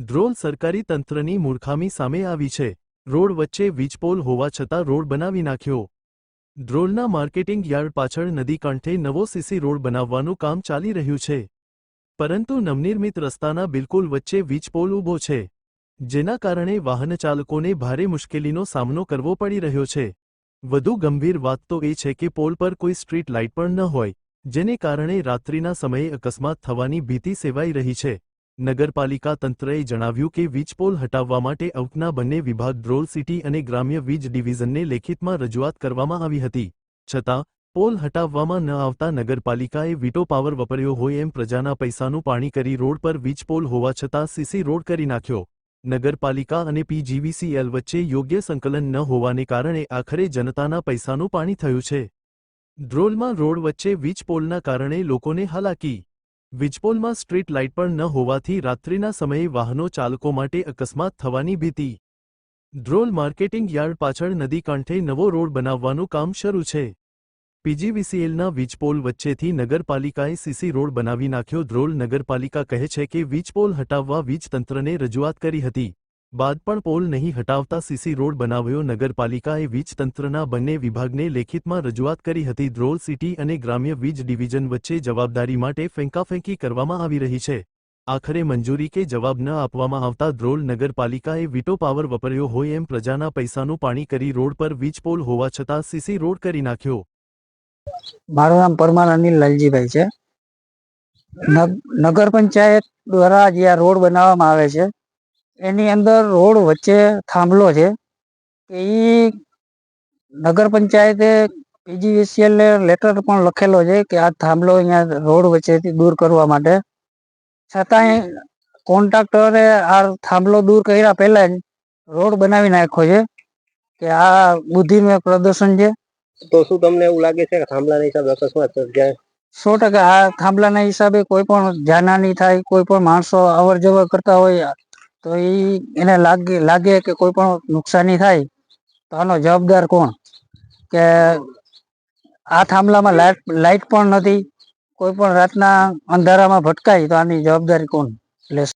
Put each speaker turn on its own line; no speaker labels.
Drone સરકારી તંત્રની મૂર્ખામી સામે આવી છે. રોડ વચ્ચે વીજપોલ હોવા છતાં રોડ બનાવી નાખ્યો. ડ્રોનના માર્કેટિંગ યાર્ડ પાછળ નદી કાંઠે નવો સીસી રોડ બનાવવાનું કામ ચાલી રહ્યું છે. પરંતુ નવનિર્મિત રસ્તાના બિલકુલ વચ્ચે વીજપોલ ઊભો છે. જેના કારણે વાહનચાલકોને ભારે મુશ્કેલીનો સામનો કરવો પડી રહ્યો છે. વધુ ગંભીર વાત તો એ છે કે પોલ પર કોઈ સ્ટ્રીટ લાઇટ પણ ન હોય, જેને કારણે રાત્રિના સમયે અકસ્માત થવાની ભીતિ સેવાઈ રહી છે. નગરપાલિકા તંત્રએ જણાવ્યું કે વીજપોલ હટાવવા માટે અવકના બંને વિભાગ ડ્રોલ સિટી અને ગ્રામ્ય વીજ ડિવિઝનને લેખિતમાં રજૂઆત કરવામાં આવી હતી. છતાં, પોલ હટાવવામાં ન આવતા નગરપાલિકાએ વીટો પાવર વપર્યો હોય એમ પ્રજાના પૈસાનું પાણી કરી રોડ પર વીજપોલ હોવા છતાં સીસી રોડ કરી નાખ્યો. નગરપાલિકા અને પીજીવીસીએલ વચ્ચે યોગ્ય સંકલન ન હોવાને કારણે આખરે જનતાના પૈસાનું પાણી થયું છે. ડ્રોલમાં રોડ વચ્ચે વીજપોલના કારણે લોકોને હાલાકી વીજપોલમાં સ્ટ્રીટ લાઇટ પણ ન હોવાથી રાત્રિના સમયે વાહનો ચાલકો માટે અકસ્માત થવાની ભીતિ. ડ્રોલ માર્કેટિંગ યાર્ડ પાછળ નદી કાંઠે નવો રોડ બનાવવાનું કામ શરૂ છે. પીજીવીસીએલના વીજપોલ વચ્ચેથી નગરપાલિકાએ સીસી રોડ બનાવી નાખ્યો. ધ્રોલ નગરપાલિકા કહે છે કે વીજપોલ હટાવવા વીજતંત્રને રજૂઆત કરી હતી. બાદ પણ પોલ નહીં હટાવતા સીસી રોડ બનાવ્યો નગરપાલિકાએ વીજતંત્રના બંને વિભાગને લેખિતમાં રજૂઆત કરી હતી. ધ્રોલ સિટી અને ગ્રામ્ય વીજ ડિવિઝન વચ્ચે જવાબદારી માટે ફેંકાફેંકી કરવામાં આવી રહી છે. આખરે મંજૂરી કે જવાબ ન આપવામાં આવતા ધ્રોલ નગરપાલિકાએ વીટો પાવર વપર્યો હોય એમ પ્રજાના પૈસાનું પાણી કરી રોડ પર વીજ પોલ હોવા છતાં સીસી રોડ કરી નાખ્યો.
મારું નામ પરમાર અનિલ લાલજીભાઈ છે. નગર પંચાયત દ્વારા જે આ રોડ બનાવવામાં આવે છે એની અંદર રોડ વચ્ચે થાંભલો છે. કે ઈ નગર પંચાયતે પીજીવીસીએલ લેટર પણ લખેલો છે કે આ થાંભલો અહીંયા રોડ વચ્ચેથી દૂર કરવા માટે. છતાંય કોન્ટ્રાક્ટરે આ થાંભલો દૂર કર્યા પહેલા જ રોડ બનાવી નાખ્યો છે કે આ બુદ્ધિનું એક પ્રદર્શન છે.
તો શું તમને એવું લાગે છે કે થાંભલાના હિસાબે અકસ્માત સર્જાય?
સો ટકા આ થાંભલાના હિસાબે કોઈ પણ જાનહાની થાય કોઈ પણ માણસો અવર જવર કરતા હોય તો એ એને લાગે લાગે કે કોઈ પણ નુકસાની થાય, તો આનો જવાબદાર કોણ? કે આ થાંભલામાં લાઇટ લાઇટ પણ નથી, કોઈ પણ રાતના અંધારામાં ભટકાય, તો આની જવાબદારી કોણ લેશે?